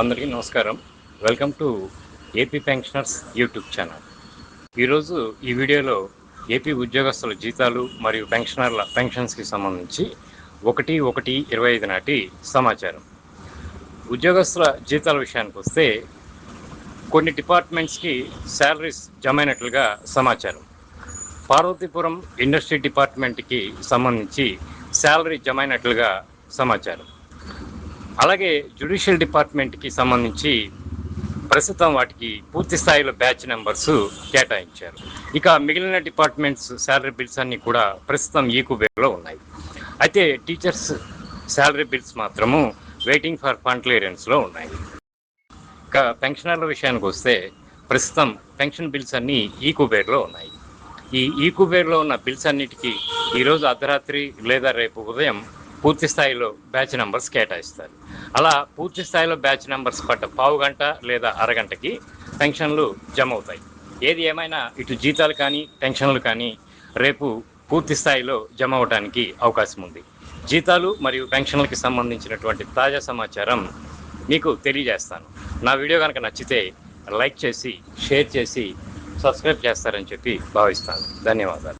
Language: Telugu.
అందరికీ నమస్కారం. Welcome to AP pensioners YouTube channel ఈరోజు ఈ వీడియోలో ఏపీ ఉద్యోగస్తుల జీతాలు మరియు పెన్షనర్ల పెన్షన్స్కి సంబంధించి ఒకటి ఒకటి ఇరవై ఐదు నాటి సమాచారం. ఉద్యోగస్తుల జీతాల విషయానికి వస్తే కొన్ని డిపార్ట్మెంట్స్కి శాలరీస్ జమైనట్లుగా సమాచారం. పార్వతీపురం ఇండస్ట్రీ డిపార్ట్మెంట్కి సంబంధించి శాలరీ జమైనట్లుగా సమాచారం. అలాగే జ్యుడిషియల్ డిపార్ట్మెంట్కి సంబంధించి ప్రస్తుతం వాటికి పూర్తి స్థాయిలో బ్యాచ్ నెంబర్స్ కేటాయించారు. ఇక మిగిలిన డిపార్ట్మెంట్స్ శాలరీ బిల్స్ అన్నీ కూడా ప్రస్తుతం ఈ కుబేర్లో ఉన్నాయి. అయితే టీచర్స్ శాలరీ బిల్స్ మాత్రము వెయిటింగ్ ఫర్ ఫండ్ క్లియరెన్స్లో ఉన్నాయి. ఇక పెన్షనర్ల విషయానికి వస్తే ప్రస్తుతం పెన్షన్ బిల్స్ అన్నీ ఈ కుబేర్లో ఉన్నాయి. ఈ ఈ కుబేర్లో ఉన్న బిల్స్ అన్నిటికీ ఈరోజు అర్ధరాత్రి లేదా రేపు ఉదయం పూర్తి స్థాయిలో బ్యాచ్ నెంబర్స్ కేటాయిస్తారు. అలా పూర్తి స్థాయిలో బ్యాచ్ నెంబర్స్ పట్ట పావు గంట లేదా అరగంటకి పెన్షన్లు జమ అవుతాయి ఏది ఏమైనా ఇటు జీతాలు కానీ పెన్షన్లు కానీ రేపు పూర్తి స్థాయిలో జమ అవడానికి అవకాశం ఉంది. జీతాలు మరియు పెన్షన్లకి సంబంధించినటువంటి తాజా సమాచారం మీకు తెలియజేస్తాను. నా వీడియో కనుక నచ్చితే లైక్ చేసి షేర్ చేసి సబ్స్క్రైబ్ చేస్తారని చెప్పి భావిస్తాను. ధన్యవాదాలు.